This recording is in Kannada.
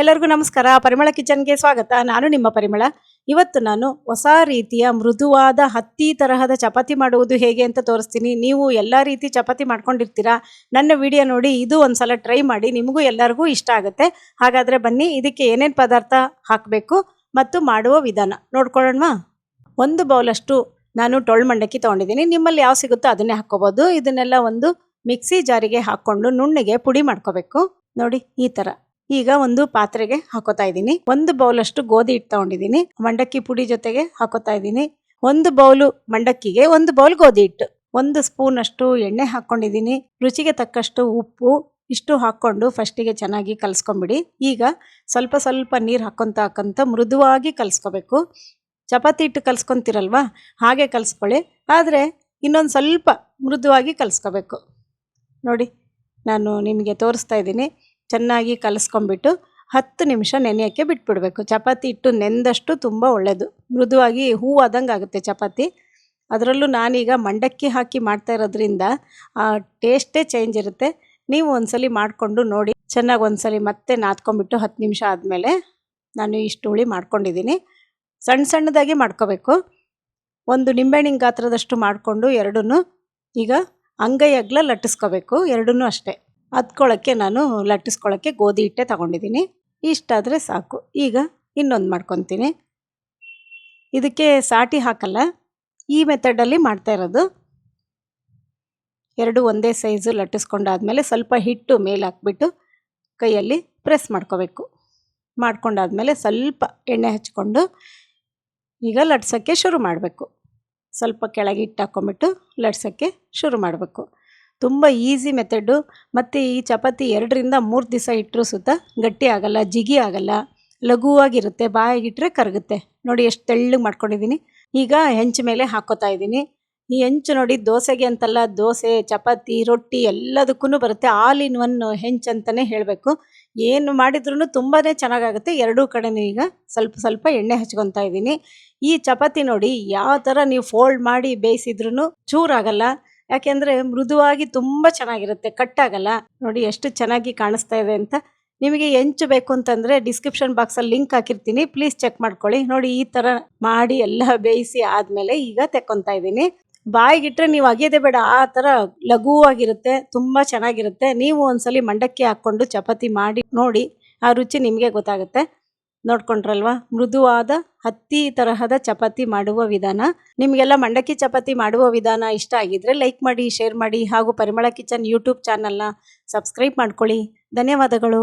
ಎಲ್ಲರಿಗೂ ನಮಸ್ಕಾರ. ಪರಿಮಳ ಕಿಚನ್ಗೆ ಸ್ವಾಗತ. ನಾನು ನಿಮ್ಮ ಪರಿಮಳ. ಇವತ್ತು ನಾನು ಹೊಸ ರೀತಿಯ ಮೃದುವಾದ ಹತ್ತಿ ತರಹದ ಚಪಾತಿ ಮಾಡುವುದು ಹೇಗೆ ಅಂತ ತೋರಿಸ್ತೀನಿ. ನೀವು ಎಲ್ಲ ರೀತಿ ಚಪಾತಿ ಮಾಡ್ಕೊಂಡಿರ್ತೀರಾ? ನನ್ನ ವಿಡಿಯೋ ನೋಡಿ ಇದು ಒಂದ್ಸಲ ಟ್ರೈ ಮಾಡಿ. ನಿಮಗೂ ಎಲ್ಲರಿಗೂ ಇಷ್ಟ ಆಗುತ್ತೆ. ಹಾಗಾದರೆ ಬನ್ನಿ, ಇದಕ್ಕೆ ಏನೇನು ಪದಾರ್ಥ ಹಾಕಬೇಕು ಮತ್ತು ಮಾಡುವ ವಿಧಾನ. ನೋಡ್ಕೊಳ್ಳೋಣವಾ? ಒಂದು ಬೌಲಷ್ಟು ನಾನು ಟೊಳ್ಳು ಮಂಡಕ್ಕಿ ತೊಗೊಂಡಿದ್ದೀನಿ. ನಿಮ್ಮಲ್ಲಿ ಯಾವ ಸಿಗುತ್ತೋ ಅದನ್ನೇ ಹಾಕ್ಕೋಬೋದು. ಇದನ್ನೆಲ್ಲ ಒಂದು ಮಿಕ್ಸಿ ಜಾರಿಗೆ ಹಾಕ್ಕೊಂಡು ನುಣ್ಣಗೆ ಪುಡಿ ಮಾಡ್ಕೋಬೇಕು. ನೋಡಿ, ಈ ಥರ ಈಗ ಒಂದು ಪಾತ್ರೆಗೆ ಹಾಕೋತಾ ಇದ್ದೀನಿ. ಒಂದು ಬೌಲಷ್ಟು ಗೋಧಿ ಹಿಟ್ಟು ತಗೊಂಡಿದ್ದೀನಿ. ಮಂಡಕ್ಕಿ ಪುಡಿ ಜೊತೆಗೆ ಹಾಕೋತಾ ಇದ್ದೀನಿ. ಒಂದು ಬೌಲು ಮಂಡಕ್ಕಿಗೆ ಒಂದು ಬೌಲ್ ಗೋಧಿ ಹಿಟ್ಟು. ಒಂದು ಸ್ಪೂನ್ ಅಷ್ಟು ಎಣ್ಣೆ ಹಾಕ್ಕೊಂಡಿದ್ದೀನಿ ರುಚಿಗೆ ತಕ್ಕಷ್ಟು ಉಪ್ಪು ಇಷ್ಟು ಹಾಕ್ಕೊಂಡು ಫಸ್ಟಿಗೆ ಚೆನ್ನಾಗಿ ಕಲಿಸ್ಕೊಂಬಿಡಿ. ಈಗ ಸ್ವಲ್ಪ ಸ್ವಲ್ಪ ನೀರು ಹಾಕ್ಕೊಂತ ಹಾಕೊಂತ ಮೃದುವಾಗಿ ಕಲಿಸ್ಕೋಬೇಕು. ಚಪಾತಿ ಹಿಟ್ಟು ಕಲಿಸ್ಕೊಂತೀರಲ್ವಾ? ಹಾಗೆ ಕಲಿಸ್ಕೊಳ್ಳಿ. ಆದರೆ ಇನ್ನೊಂದು ಸ್ವಲ್ಪ ಮೃದುವಾಗಿ ಕಲಿಸ್ಕೋಬೇಕು. ನೋಡಿ, ನಾನು ನಿಮಗೆ ತೋರಿಸ್ತಾ ಇದ್ದೀನಿ. ಚೆನ್ನಾಗಿ ಕಲಸ್ಕೊಂಡ್ಬಿಟ್ಟು ಹತ್ತು ನಿಮಿಷ ನೆನೆಯೋಕ್ಕೆ ಬಿಟ್ಬಿಡಬೇಕು. ಚಪಾತಿ ಇಟ್ಟು ನೆಂದಷ್ಟು ತುಂಬ ಒಳ್ಳೆಯದು ಮೃದುವಾಗಿ ಹೂವಾದಂಗೆ ಆಗುತ್ತೆ ಚಪಾತಿ. ಅದರಲ್ಲೂ ನಾನೀಗ ಮಂಡಕ್ಕಿ ಹಾಕಿ ಮಾಡ್ತಾ ಇರೋದ್ರಿಂದ, ಆ ಟೇಸ್ಟೇ ಚೇಂಜ್ ಇರುತ್ತೆ. ನೀವು ಒಂದ್ಸಲಿ ಮಾಡಿಕೊಂಡು ನೋಡಿ. ಚೆನ್ನಾಗಿ ಒಂದ್ಸಲಿ ಮತ್ತೆ ನಾದ್ಕೊಂಡ್ಬಿಟ್ಟು ಹತ್ತು ನಿಮಿಷ ಆದಮೇಲೆ ನಾನು ಇಷ್ಟು ಹುಳಿ ಮಾಡ್ಕೊಂಡಿದ್ದೀನಿ. ಸಣ್ಣ ಸಣ್ಣದಾಗಿ ಮಾಡ್ಕೋಬೇಕು. ಒಂದು ನಿಂಬೆಹಣ್ಣಿನ ಗಾತ್ರದಷ್ಟು ಮಾಡಿಕೊಂಡು ಎರಡೂ ಈಗ ಅಂಗೈ ಅಗ್ಲ ಲಟ್ಟಿಸ್ಕೋಬೇಕು. ಎರಡೂ ಅಷ್ಟೇ. ಹತ್ಕೊಳ್ಳೋಕ್ಕೆ ನಾನು ಲಟ್ಟಿಸ್ಕೊಳ್ಳೋಕ್ಕೆ ಗೋಧಿ ಹಿಟ್ಟೆ ತಗೊಂಡಿದ್ದೀನಿ. ಇಷ್ಟಾದರೆ ಸಾಕು. ಈಗ ಇನ್ನೊಂದು ಮಾಡ್ಕೊತೀನಿ. ಇದಕ್ಕೆ ಸಾಟಿ ಹಾಕಲ್ಲ. ಈ ಮೆಥಡಲ್ಲಿ ಮಾಡ್ತಾ ಇರೋದು. ಎರಡು ಒಂದೇ ಸೈಜು ಲಟ್ಟಿಸ್ಕೊಂಡಾದ್ಮೇಲೆ ಸ್ವಲ್ಪ ಹಿಟ್ಟು ಮೇಲೆ ಹಾಕ್ಬಿಟ್ಟು ಕೈಯಲ್ಲಿ ಪ್ರೆಸ್ ಮಾಡ್ಕೋಬೇಕು. ಮಾಡ್ಕೊಂಡಾದಮೇಲೆ ಸ್ವಲ್ಪ ಎಣ್ಣೆ ಹಚ್ಕೊಂಡು ಈಗ ಲಟ್ಸೋಕ್ಕೆ ಶುರು ಮಾಡಬೇಕು. ಸ್ವಲ್ಪ ಕೆಳಗೆ ಹಿಟ್ಟು ಹಾಕ್ಕೊಂಬಿಟ್ಟು ಲಟ್ಸೋಕ್ಕೆ ಶುರು ಮಾಡಬೇಕು. ತುಂಬ ಈಸಿ ಮೆಥಡು ಮತ್ತು ಈ ಚಪಾತಿ ಎರಡರಿಂದ ಮೂರು ದಿವಸ ಇಟ್ಟರೂ ಸುತ್ತ ಗಟ್ಟಿ ಆಗಲ್ಲ, ಜಿಗಿ ಆಗಲ್ಲ, ಲಘುವಾಗಿರುತ್ತೆ, ಬಾಯಿಗಿಟ್ರೆ ಕರಗುತ್ತೆ. ನೋಡಿ ಎಷ್ಟು ತೆಳ್ಳಗೆ ಮಾಡ್ಕೊಂಡಿದ್ದೀನಿ ಈಗ ಹೆಂಚು ಮೇಲೆ ಹಾಕೋತಾ ಇದ್ದೀನಿ ಈ ಹೆಂಚು ನೋಡಿ ದೋಸೆಗೆ ಅಂತಲ್ಲ ದೋಸೆ, ಚಪಾತಿ, ರೊಟ್ಟಿ ಎಲ್ಲದಕ್ಕೂ ಬರುತ್ತೆ. ಆಲ್ ಇನ್ ಒನ್ ಹೆಂಚು ಅಂತಲೇ ಹೇಳಬೇಕು. ಏನು ಮಾಡಿದ್ರೂ ತುಂಬಾ ಚೆನ್ನಾಗಾಗುತ್ತೆ. ಎರಡೂ ಕಡೆನೂ ಈಗ ಸ್ವಲ್ಪ ಸ್ವಲ್ಪ ಎಣ್ಣೆ ಹಚ್ಕೊತಾ ಇದ್ದೀನಿ ಈ ಚಪಾತಿ ನೋಡಿ ಯಾವ ಥರ ನೀವು ಫೋಲ್ಡ್ ಮಾಡಿ ಬೇಯಿಸಿದ್ರೂ ಚೂರಾಗಲ್ಲ ಯಾಕೆಂದರೆ ಮೃದುವಾಗಿ ತುಂಬ ಚೆನ್ನಾಗಿರುತ್ತೆ, ಕಟ್ಟಾಗಲ್ಲ. ನೋಡಿ ಎಷ್ಟು ಚೆನ್ನಾಗಿ ಕಾಣಿಸ್ತಾ ಇದೆ ಅಂತ. ನಿಮಗೆ ಹೆಂಚು ಬೇಕು ಅಂತಂದರೆ ಡಿಸ್ಕ್ರಿಪ್ಷನ್ ಬಾಕ್ಸಲ್ಲಿ ಲಿಂಕ್ ಹಾಕಿರ್ತೀನಿ. ಪ್ಲೀಸ್ ಚೆಕ್ ಮಾಡ್ಕೊಳ್ಳಿ. ನೋಡಿ ಈ ಥರ ಮಾಡಿ ಎಲ್ಲ ಬೇಯಿಸಿ ಆದಮೇಲೆ ಈಗ ತೆಕ್ಕೊತಾ ಇದ್ದೀನಿ. ಬಾಯಿಗಿಟ್ರೆ ನೀವು ಅಗೆಯೋದೇ ಬೇಡ, ಆ ಥರ ಲಘುವಾಗಿರುತ್ತೆ, ತುಂಬ ಚೆನ್ನಾಗಿರುತ್ತೆ. ನೀವು ಒಂದ್ಸಲಿ ಮಂಡಕ್ಕಿ ಹಾಕ್ಕೊಂಡು ಚಪಾತಿ ಮಾಡಿ ನೋಡಿ, ಆ ರುಚಿ ನಿಮಗೆ ಗೊತ್ತಾಗುತ್ತೆ. ನೋಡ್ಕೊಂಡ್ರಲ್ವಾ? ಮೃದುವಾದ ಹತ್ತಿ ತರಹದ ಚಪಾತಿ ಮಾಡುವ ವಿಧಾನ. ನಿಮಗೆಲ್ಲ ಮಂಡಕ್ಕಿ ಚಪಾತಿ ಮಾಡುವ ವಿಧಾನ ಇಷ್ಟ ಆಗಿದ್ರೆ ಲೈಕ್ ಮಾಡಿ ಶೇರ್ ಮಾಡಿ ಹಾಗೂ ಪರಿಮಳ ಕಿಚನ್ ಯೂಟ್ಯೂಬ್ ಚಾನಲ್ನ ಸಬ್ಸ್ಕ್ರೈಬ್ ಮಾಡ್ಕೊಳ್ಳಿ. ಧನ್ಯವಾದಗಳು.